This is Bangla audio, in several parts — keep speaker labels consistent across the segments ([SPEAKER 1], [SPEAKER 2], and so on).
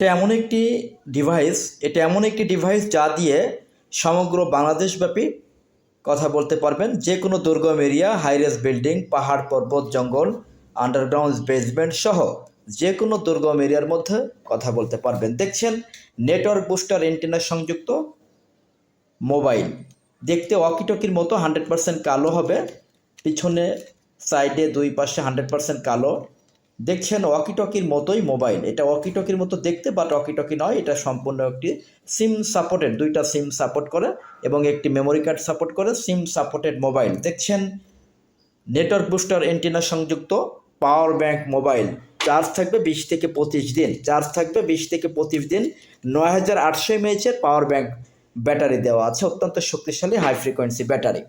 [SPEAKER 1] এটা এমন একটি ডিভাইস এটা এমন একটি ডিভাইস যা দিয়ে সমগ্র বাংলাদেশব্যাপী কথা বলতে পারবেন। যে কোনো দুর্গম এরিয়া হাইরেস বিল্ডিং পাহাড়, পর্বত, জঙ্গল আন্ডারগ্রাউন্ড বেসমেন্ট সহ যে কোনো দুর্গম এরিয়ার মধ্যে কথা বলতে পারবেন। দেখছেন নেটওয়ার্ক বুস্টার এন্টেনা সংযুক্ত মোবাইল দেখতে ওয়াকিটকির মতো হান্ড্রেড পার্সেন্ট কালো হবে, পিছনে সাইডে দুই পাশে হান্ড্রেড পার্সেন্ট কালো। দেখছেন ওয়াকিটকির মতোই মোবাইল এটা ওয়াকিটকির মতো দেখতে বাট ওয়াকিটকি নয়, এটা সম্পূর্ণ একটি সিম সাপোর্টেড দুইটা সিম সাপোর্ট করে এবং একটি মেমোরি কার্ড সাপোর্ট করে সিম সাপোর্টেড মোবাইল দেখছেন নেটওয়ার্ক বুস্টার এন্টিনা সংযুক্ত পাওয়ার ব্যাংক মোবাইল চার্জ থাকবে বিশ থেকে পঁচিশ দিন। চার্জ থাকবে বিশ থেকে পঁচিশ দিন। নয় হাজার আটশো পাওয়ার ব্যাংক ব্যাটারি দেওয়া আছে, অত্যন্ত শক্তিশালী হাই ফ্রিকোয়েন্সি ব্যাটারি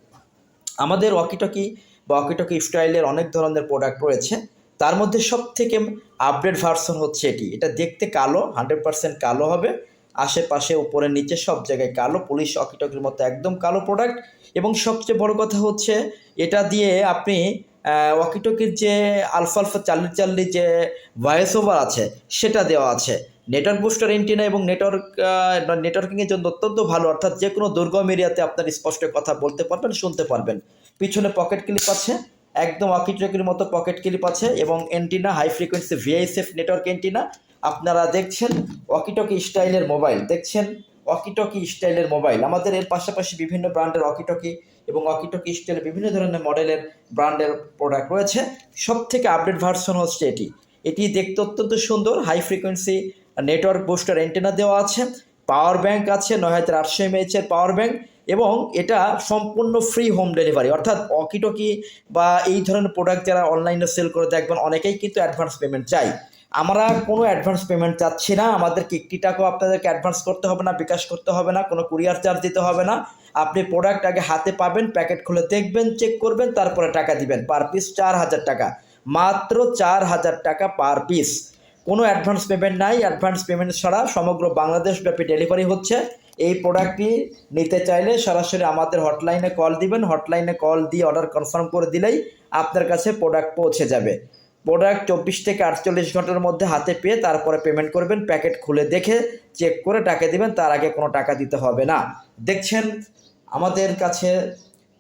[SPEAKER 1] আমাদের ওয়াকিটকি বা ওয়াকিটকি স্টাইলের অনেক ধরনের প্রোডাক্ট রয়েছে। তার মধ্যে সব থেকে আপডেট ভার্সন হচ্ছে এটি। এটা দেখতে কালো হান্ড্রেড পার্সেন্ট কালো হবে। আশেপাশে, উপরে, নিচে সব জায়গায় কালো। পুলিশ অকিটকির মতো একদম কালো প্রোডাক্ট এবং সবচেয়ে বড় কথা হচ্ছে, এটা দিয়ে আপনি ওয়াকিটকির যে আলফা আলফা চাল্লি চাল্লি যে ভয়েস ওভার আছে, সেটা দেওয়া আছে। নেটওয়ার্ক বুস্টার এন্টিনা এবং নেটওয়ার্ক নেটওয়ার্কিংয়ের জন্য অত্যন্ত ভালো। অর্থাৎ যে কোনো দুর্গম এরিয়াতে আপনার স্পষ্ট কথা বলতে পারবেন, শুনতে পারবেন। পিছনে পকেট ক্লিপ আছে। একদম অকিটকির মতো পকেট ক্লিপ আছে এবং antenna high frequency VISF network antenna আপনারা দেখছেন ওয়াকিটকি স্টাইলের মোবাইল দেখছেন ওয়াকিটকি স্টাইলের মোবাইল আমাদের এর পাশাপাশি বিভিন্ন ব্র্যান্ডের অকিটকি এবং অকিটকি স্টাইলের বিভিন্ন ধরনের মডেলের ব্র্যান্ডের প্রোডাক্ট রয়েছে। সব থেকে আপডেট ভার্সন হচ্ছে এটি। এটি দেখতে অত্যন্ত সুন্দর high frequency network booster antenna দেওয়া আছে। পাওয়ার ব্যাংক আছে, নয় হাজার আটশো এমএইচের পাওয়ার ব্যাংক এবং এটা সম্পূর্ণ ফ্রি হোম ডেলিভারি অর্থাৎ অকিটকি বা এই ধরনের প্রোডাক্ট যারা অনলাইনে সেল করে দেখবেন, অনেকেই কিন্তু অ্যাডভান্স পেমেন্ট চাই আমরা কোনো অ্যাডভান্স পেমেন্ট চাচ্ছি না, আমাদেরকে একটি টাকাও আপনাদেরকে অ্যাডভান্স করতে হবে না, বিকাশ করতে হবে না, কোনো কুরিয়ার চার্জ দিতে হবে না। আপনি প্রোডাক্ট আগে হাতে পাবেন প্যাকেট খুলে দেখবেন চেক করবেন, তারপরে টাকা দিবেন। পার পিস চার হাজার টাকা, মাত্র চার হাজার টাকা পার পিস কোনো অ্যাডভান্স পেমেন্ট নাই। অ্যাডভান্স পেমেন্ট ছাড়া সমগ্র বাংলাদেশব্যাপী ডেলিভারি হচ্ছে। এই প্রোডাক্টটি নিতে চাইলে সরাসরি আমাদের হটলাইনে কল দিবেন। হটলাইনে কল দিয়ে অর্ডার কনফার্ম করে দিলেই আপনার কাছে প্রোডাক্ট পৌঁছে যাবে। প্রোডাক্ট চব্বিশ থেকে আটচল্লিশ ঘণ্টার মধ্যে হাতে পেয়ে তারপরে পেমেন্ট করবেন। প্যাকেট খুলে দেখে চেক করে টাকা দিবেন। তার আগে কোনো টাকা দিতে হবে না। দেখছেন, আমাদের কাছে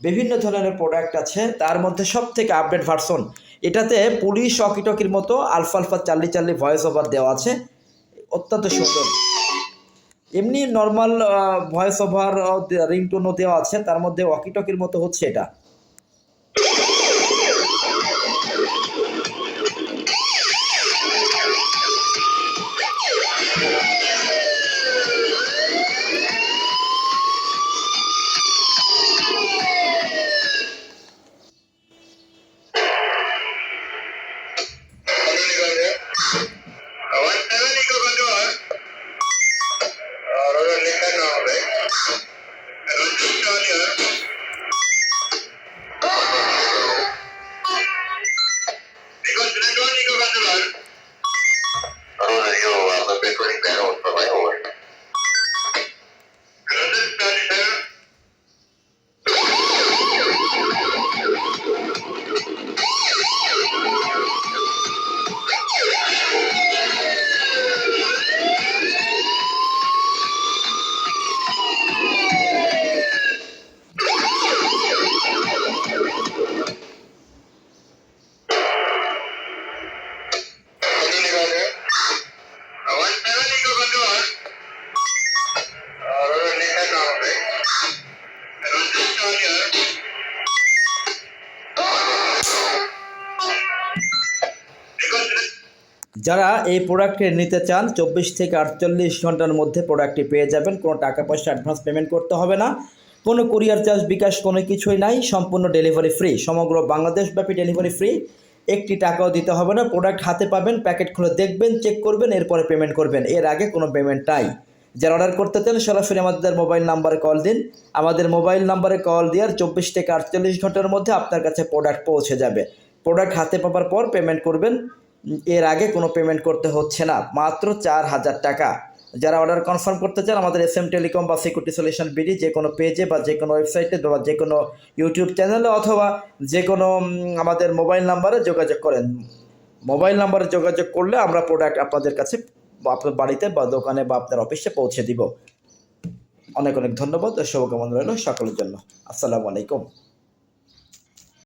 [SPEAKER 1] বিভিন্ন ধরনের প্রোডাক্ট আছে, তার মধ্যে সব থেকে আপডেট ভার্সন এটাতে পুলিশ অকিটকির মতো alpha alpha Charlie Charlie voice over দেওয়া আছে, অত্যন্ত সুন্দর। এমনি নর্মাল ভয়েস ওভার রিংটোনও দেওয়া আছে, তার মধ্যে অকিটকির মতো হচ্ছে এটা। যারা এই প্রোডাক্টটি নিতে চান, চব্বিশ থেকে আটচল্লিশ ঘণ্টার মধ্যে প্রোডাক্টটি পেয়ে যাবেন। কোনো টাকা পয়সা অ্যাডভান্স পেমেন্ট করতে হবে না। কোনো কুরিয়ার চার্জ বিকাশ কোনো কিছুই নাই। সম্পূর্ণ ডেলিভারি ফ্রি সমগ্র বাংলাদেশব্যাপী ডেলিভারি ফ্রি একটি টাকাও দিতে হবে না। প্রোডাক্ট হাতে পাবেন প্যাকেট খুলে দেখবেন চেক করবেন, এরপরে পেমেন্ট করবেন। এর আগে কোনো পেমেন্ট নাই। যারা অর্ডার করতে চান, সরাসরি আমাদের মোবাইল নাম্বারে কল দিন। আমাদের মোবাইল নাম্বারে কল দেওয়ার চব্বিশ থেকে আটচল্লিশ ঘণ্টার মধ্যে আপনার কাছে প্রোডাক্ট পৌঁছে যাবে। প্রোডাক্ট হাতে পাওয়ার পর পেমেন্ট করবেন। এর আগে কোনো পেমেন্ট করতে হচ্ছে না, মাত্র চার হাজার টাকা। যারা অর্ডার কনফার্ম করতে চান, আমাদের এস এম টেলিকম বা সিকিউরিটি সলিউশন বিডি যে কোনো পেজে বা যে কোনো ওয়েবসাইটে বা যে কোনো ইউটিউব চ্যানেলে অথবা যে কোনো আমাদের মোবাইল নাম্বারে যোগাযোগ করেন। মোবাইল নাম্বারে যোগাযোগ করলে আমরা প্রোডাক্ট আপনাদের কাছে আপনার বাড়িতে বা দোকানে বা আপনার অফিসে পৌঁছে দিব। অনেক অনেক ধন্যবাদ শুভকামনা রইল সকলের জন্য। আসসালামু আলাইকুম।